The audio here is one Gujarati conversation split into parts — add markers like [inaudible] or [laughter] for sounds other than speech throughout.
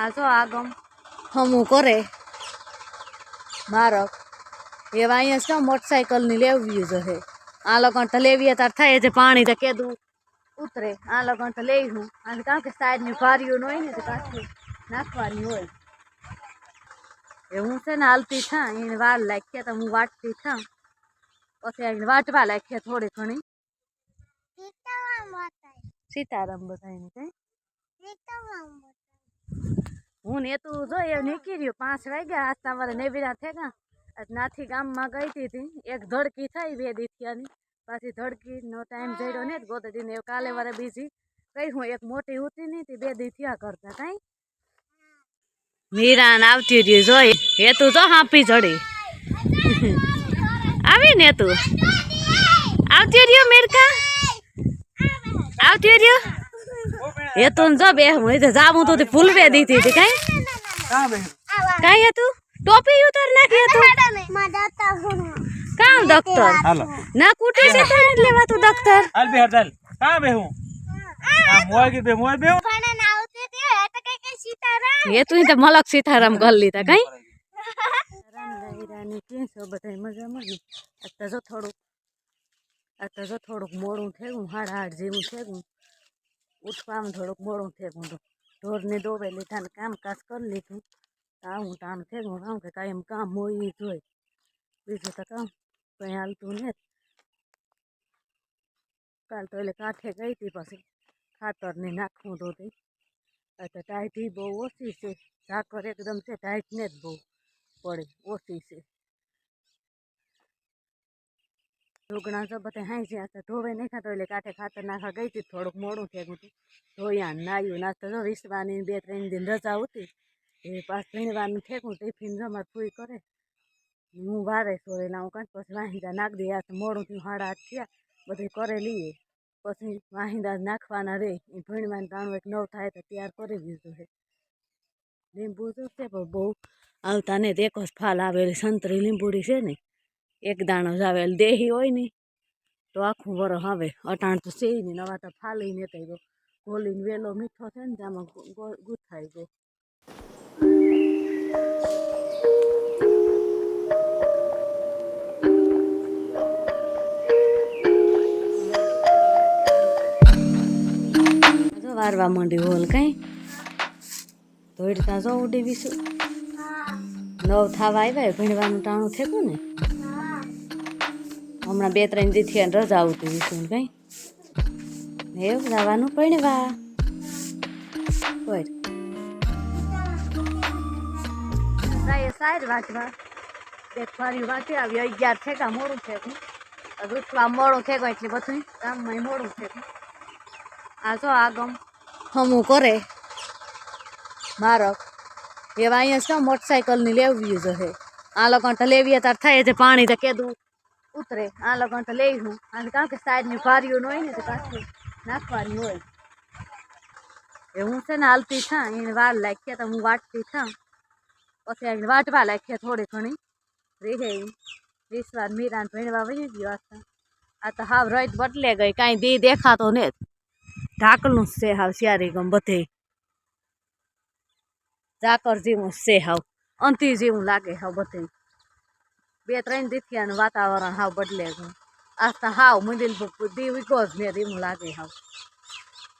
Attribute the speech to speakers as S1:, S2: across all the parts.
S1: આ જો આગમ. હમું કરે. મારક. એવા અહીંયા શું મોટરસાઇકલની લેવી જોઈએ આ લોકોને તો લેવીએ તાર થાય છે પાણી તો કેદું. ઉતરે. આ લગન તો લઈ હું. અને કારણ કે સાઈડની ભારીઓ હોય ને તો કાંઠી નાખવાની હોય. એ હું છે ને હાલતી થા એને વાર લાગીએ તો હું વાટતી થા. પછી આવીને વાટવા લાગીએ થોડી ઘણી. સીતારામ બધાને કઈ? હું ને તું જો એ નીકળ્યું પાંચ વાગ્યા આજ તમારે નેવીરા આજ નાથી ગામમાં ગઈ હતી. એક ધડકી થઈ બે દીથિયાની. પાછી ધડકીનો ટાઈમ જડ્યો ને ગોતડી ને કાલે વારે બીજી કઈ હું એક મોટી ઉતી નહીં બે દીથિયા કરતા કઈ. મીરાન આવતી રહ્યું જોઈ. એ તું જો હાંપી ચડી [laughs] આવી ને તું આવતી રહ્યો મીરકા આવતી રહ્યો? એ તો જો બે હું તો જાવું તો ફૂલવે દીધી હતી કઈ? કઈ હતું? ટોપી ઉતર નાખી હતું? કામ ડોક્ટર
S2: હાલો.
S1: ના કુટે છે તને લેવા તું ડોક્ટર
S2: હાલ બે હાલ. કા બે હું આ મોય કે બે મોય બે હું
S1: એ તું તો મલક સીતારામ લીધા કઈ? રાની કેમ છો બધા મજામાં ને આ તો જો થોડુંક આ તો જો થોડુંક મોડું થયું હાડ હાડ જેવું થયું. ઉઠવામાં થોડુંક મોડું થયું તો ઢોરને દોવે લીધા ને કામકાજ કરી લીધું. આવું ટાણું થયું કામ કે કાંઈ એમ કામ હોય જોઈ બીજું તો કામ કંઈ હાલતું ને કાલ તો એટલે કાંઠે ગઈ હતી પછી ખાતરને નાખવું તો તે તો ટાઈટ બહુ ઓછી છે. ઝાકર એકદમ છે, ટાઈટ ને જ બહુ પડે, ઓછી છે. ઢોકણા તો બધા હાઈ છે આ તો ધોવે નહીં ખાતો એટલે કાંઠે ખાતર નાખવા ગઈ હતી. થોડુંક મોડું થયું. હતું ધોયા નાયું નાસ્તો તો વિસવાની બે ત્રણ દિન રજા હતી. એ પાછ ભીણવાનું ફેંકું ટિફિન જમા ફૂઈ કરે. હું વારે સોરે લાવું કાંઈ પછી વાહિંદા નાખ દે. આ મોડું થયું, હાડા હાથ થયા. બધું કરે લઈએ. પછી વાહિંદા નાખવાના રે. એ ભીણવાનું ત્રણ એક નવ થાય તો તૈયાર કરી દીધું છે. લીંબુ તો છે પણ બહુ. આવતા ને એક જ ફાલ આવેલી. સંતરી લીંબુડી છે ને. એક દાણો જ આવેલ દેહી હોય ને, તો આખું વરસ આવે. અટાણ તો છે ને નવા તો ફાલી ને તો ગોલીને વેલો મીઠો છે ને તેમાં ગુથાઈ ગયો. વારવા માંડ્યું હોલ કઈ. ધોઈડતા જો ઉડી બીશું નવ થાવા આવ્યા ભણવાનું ટાણું થેકું ને? હમણાં બે ત્રણ દીથી એને રજા આવતી બીશું કઈ એવું, જવાનું કોઈ સાઈડ વાંચવા. એક ફરી વાંચી આવી અગિયાર થેકા મોડું છે ઉઠવા મોડું થેકો એટલે બધું કામમાં મોડું છે આ જો આગમ, હમું કરે. મારો. એવા અહીંયા શું મોટરસાઇકલની લેવી જોઈએ આ લોકોને તો લેવીએ તાર થાય છે પાણી તો કેદું ઉતરે. આ લગન તો લઈ હું. અને કારણ કે સાઈડની ભારીઓ હોય ને, તો કાંઠી નાખવાની હોય. એ હું છે ને હાલતી થા, એને વાર લાગીએ તો, હું વાટતી થા. પછી આવીને વાટવા લાગીએ થોડી ઘણી. રીહે વિશ્વાર મીરાને ભણવા વહી ગયો આ આ તો હાવ રોજ બદલે ગઈ, કાંઈ દી દેખાતો ને ઢાકલું જ છે હાવ શિયારી ગમ બધે. ઝાકર જેવું છે હાવ. અંતિ જેવું લાગે હાવ બધે. બે ત્રણ દીથિયાનું વાતાવરણ હાવ બદલે ગયું આ હાવ મંદિર દી વિકો જ ને એવું લાગે હાવ.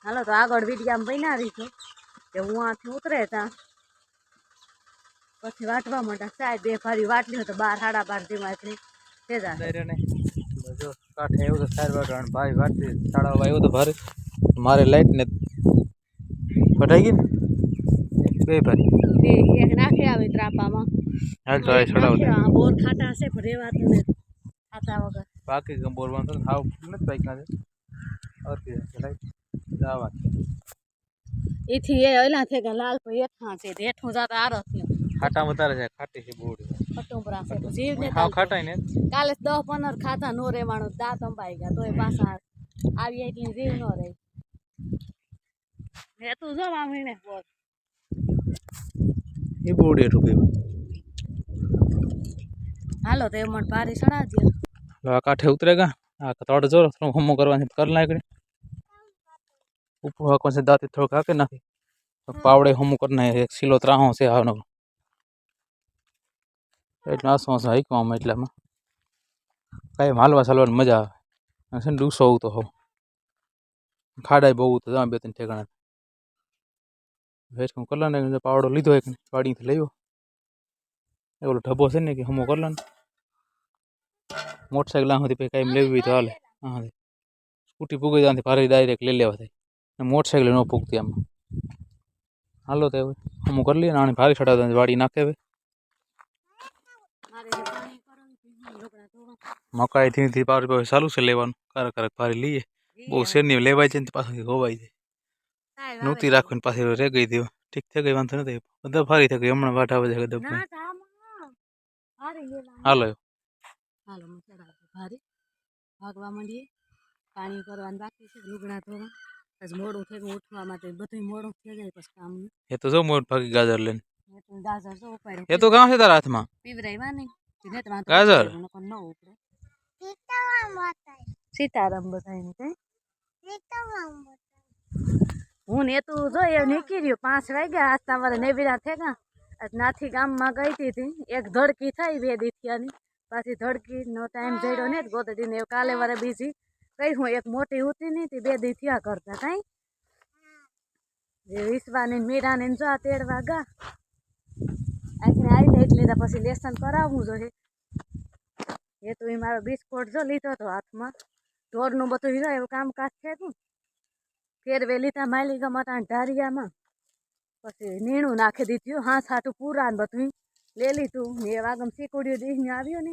S1: હાલો તો આગળ વિડીયામાં બન્યા રહીશું. કે હું આથી ઉતરે ત્યાં. પછી વાટવા માંડા સાહેબ બે ફારી વાટલી હોય તો બાર સાડા બાર જેમાં આપણે તે જાય
S2: ને એવું તો સાર ભાઈ વાટતી સાડા આવ્યો તો ભારે. મારે લાઈટ ને ફટાઈ ગઈ ને? બે ભારી.
S1: નાખી આવે ત્રાપામાં.
S2: હાલ તો આ સડાવ
S1: બોર ખાટા હશે પણ રેવાતું ને ખાતા વગર.
S2: બાકી ગંબોર વાંધો ને હાવ નથી બાઈક ના. છે ઓકે જવા
S1: એથી એ ઓલા છે કે લાલ ભાઈ હેઠા છે હેઠું જાતા આરસ ને.
S2: ખાટા વધારે છે ખાટી છે બોડ
S1: કટુંબરા છે જીવ ને
S2: હાવ ખાટાઈ ને.
S1: કાલે દસ પંદર ખાતા નો રેવાનું દાંત અંબાઈ ગયા તોય પાછા આવી એટલે જીવ નો રહે. હે તું જો મામીને બોલ
S2: એ બોડ એટલું કેવું
S1: હાલો, તો એ મને પારી ચડાવજે
S2: આ કાંઠે ઉતરેગા આ તોડ જો થોડું હમો કરવાની કર નાખી ઉપર હાકવા છે દાંતે થોડુંક હાકે નાખી. પાવડે હમું કરી નાખે. એક સિલો ત્રાહો છે આવનો એટલે આસો આસો હાઈકવામાં એટલામાં. કાંઈ હાલવા ચાલવાની મજા આવે. છે ને ડૂસો આવતો હોવ ખાડાય બહુ તો જવા બે ત્રણ ઠેકાણા. વેચકું કરલા ને પાવડો લીધો એક વાડીથી લઈ એ ઓલો ઢબ્બો છે ને કે હમો કરલા ને. મોટરસાઇકલ આ પછી કાંઈ લેવી હોય તો હાલે. હા સ્કૂટી પૂગી ત્યાંથી ભારે ડાયરેક્ટ લઈ લેવા થાય. મોટરસાઇકલ ન પૂગતી આમાં. હાલો તો હમું કરી લઈએ ને આને ભારે ચડાવતા વાડી નાખે હવે. મકાઈ ધીમે ધીરે પાવર પાવર ચાલુ છે લેવાનું. કારક કારક ભારે લઈએ. બહુ શેરની લેવાય છે ને પાછું હોવાય છે
S1: કાંઈ
S2: નહોતી રાખવાની પાછી રે ગઈ દેવા. ઠીક થઈ ગઈ વાંધો નથી. બધા ભારી થઈ ગઈ હમણાં વાટ આવે છે.
S1: ધામા.
S2: હાલો.
S1: હાલો હું ચડાવતી ભારે ભાગવા માંડીએ. પાણી કરવાનું બાકી છે લુગડા ધોવા. પછી મોડું થઈ ગયું ઉઠવા માટે બધું મોડું થઈ જાય પછી કામ.
S2: એ તો જો મોડ ભાગી ગાજર લઈને.
S1: ગાજર જો ઉપાડ્યો.
S2: એ તો કામ છે તારા હાથમાં?
S1: પીવરાય નહીં.
S2: ગાજર?
S1: ન ઉપડે. સીતારામ બધાને કઈ હું ને તું જોઈએ નીકળી પાંચ વાગ્યા આજ તમારે નેવીરા થેગા આજ નાથી ગામમાં ગઈ હતી તી. એક ધડકી થઈ બે દીથિયાની. પાછી ધડકી નો ટાઈમ જડ્યો ને ગોતડી ને કાલે વારે બીજી કઈ હું એક મોટી ઉતી નહીં તે બે દી થયા કરતા કઈ. જે વિશ્વાની મીરાને જો આ તેડવા ગા. આખને આવી એટલે પછી લેસન કરાવવું જોઈએ. એ તો એ મારો બિસ્કોટ જો લીધો હતો હાથમાં. ઢોરનું બધું જો એવું કામકાજ છે તું. ફેરવે લીધા માલિકામાં ગમતા ઢારિયામાં. પછી નીણું નાખી દીધું હા સાટું પૂરા ને બધું લે લીધું. ને વાગમ ચીકુડિયું દીને આવ્યું ને,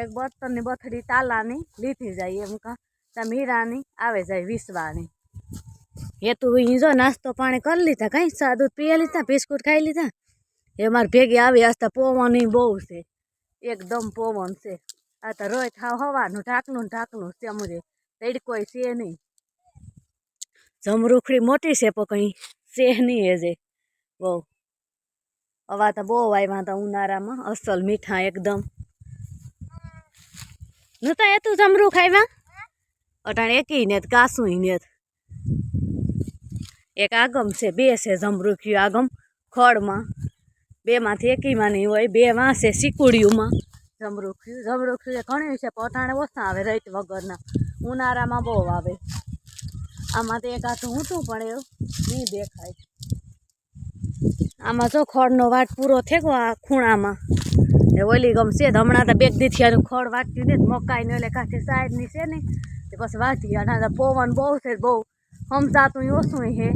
S1: એક બર્તનની બથડી તાલાની લીધી જાય એમ કા ત્યાં મીરાની આવે જાય વિસવાની. એ તું અહીં જો નાસ્તો પાણી કરી લીધા, કાંઈ દૂધ પીએ લીધા, બિસ્કુટ ખાઈ લીધા. એ મારે ભેગી આવી આસ્તા પવન બહુ છે. એકદમ પવન છે. આ તો રોય થાવ હવાનું, ઢાંકણું ઢાંકણું અમરે. તડકોય છે નહીં. જમરૂખડી મોટી છે પણ કંઈ છે નહીં એ જે. બહુ. હવા તો બહુ આવ્યા હતા ઉનાળામાં. અસલ મીઠા એકદમ. નતા એ તું જમરૂખ આવ્યા અટાણે એકી ને કાસું ને એક આગમ છે, બે છે જમરૂખ્યું આગમ ખડમાં બેમાંથી એકીમાં નહીં હોય, બે માં છે સિકુડિયુંમાં જમરૂખ્યું એ ઘણી છે પઠાણે ઓછા આવે રૈત વગરના. ઉનાળામાં બહુ આવે. આમાં તો એક હાથું ઊંટું પણ એવું નહીં દેખાય. આમાં જો ખોળનો વાટ પૂરો થયો આ ખૂણામાં. એ ઓલી ગમશે હમણાં તો બેગ દીથી આનું ખોળ વાટ્યું ને, મકાઈ એટલે કાંઠે સાઈડની છે ને, તે પછી વાટી અને પવન બહુ છે, બહુ સમજાતું ઓછું હે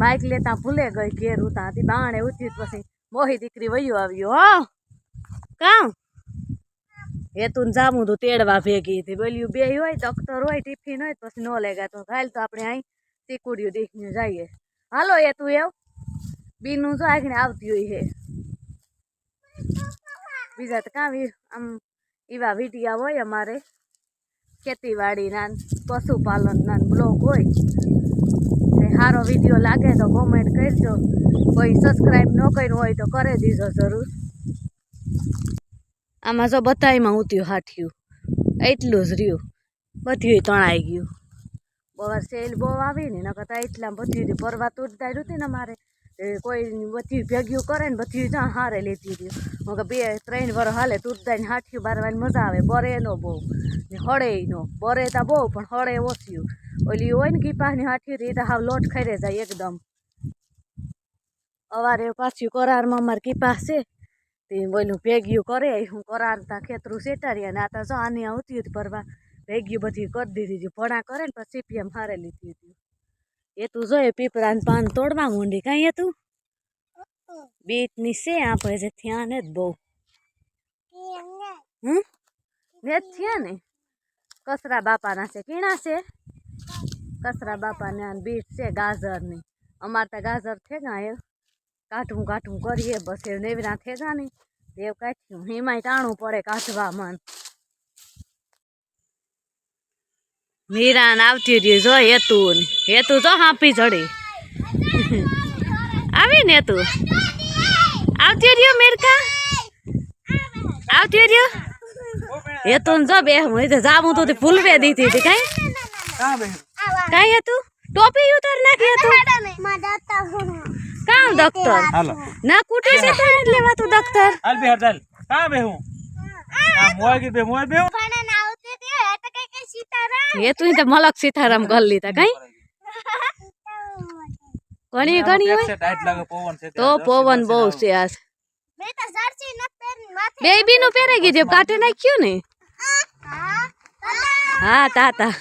S1: બાઇક લેતા ભૂલે ગઈ, ઘેર ઉતાથી બાણે ઉતરી પછી મોહી દીકરી વયું આવ્યો, હો. કાં એ તું જામું તું તેડવા ભેગી હતી, બોલ્યું બે હોય ડોક્ટર હોય ટિફિન હોય પછી ન લેગા, તો ખાલી તો આપણે અહીં તીકુડિયું દીખને જઈએ. હાલો એ તું એવું બીનું જો આગળ આવતી હોય હે બીજા તો કાં આમ એવા વિડિયા હોય અમારે. ખેતીવાડીના પશુપાલનના બ્લોગ હોય. સારો વીડિયો લાગે તો કોમેન્ટ કરજો. કોઈ સબસ્ક્રાઈબ ન કર્યું હોય તો કરી દીધો જરૂર. આમાં જો બધામાં ઉત્યું હાઠ્યું. એટલું જ રહ્યું. બધું તણાઈ ગયું. બહુ સેલ બહુ આવી ને નકર એટલા બધી પરવા તૂટતા હતી ને મારે કોઈ બધી ભેગ્યું કરે ને બધી જ્યાં હારે લેતી હતી. હું કે બે, ત્રણ વર હાલે તૂટતા ને હાઠિયું બારવાની મજા આવે. બરે નો બહુ. ને હળે નો. બરે તા બહુ, પણ હળે ઓછ્યું ઓલી હોય ને કીપાની હાઠી એ તો હાવ લોટ ખરે જાય એકદમ. અવારે પાછું કરારમાં અમારે કીપા છે, તે ઓલું ભેગ્યું કરે, હું કરાર તા ખેતરું સેટારી અને આ તો જો આની આવતી હતી પરવા ભેગ્યું બધી કરી દીધી ભણા કરે ને પછી સીપીએમ હારે લીધી હતી. એ તું જોઈએ પીપળાને પાન તોડવા માંડી કાંઈ હતું? તું બીટની છે આપણે જે થયા ને જ બહુ. હમ? ને જ થયા ને? કસરા બાપાના છે કીણા છે? કસરા બાપાને આ બીટ છે ગાજરની. અમારે તો ગાજર થેગા એ કાઢવું કાઢવું કરીએ બસ એ નેવરા થેગા ને એવું કાઢ્યું એમાંય ટાણું પડે કાઢવામાં. મીરા ને આવતી રહી જો હેતુ હેતુ જો હાંપી ચડી [laughs] આવી ને તું આવતી રહ્યો મીરકા? આવતી રહ્યો? હેતું જો બે હું તો જાવું તો તે ફૂલવે દીધી હતી કઈ? કઈ હતું? ટોપી ઉતર નાખી હતું? કામ ડોક્ટર?
S2: હાલો.
S1: ના કુટે છે તો એટલે તું ડોક્ટર?
S2: હાલ બે હાલ કા બે હું? આ મોય કે બે મોય બે હું
S1: એ તું તો મલક સીતારામ કરી લીધા કઈ? ઘણી ઘણી હોય.
S2: ટાઈટ લાગે પવન છે
S1: તો પવન બહુ છે આજ. બેબી બીનું પહેરાઈ કાઢી કાઢે નાખ્યું ને? હા તાતા.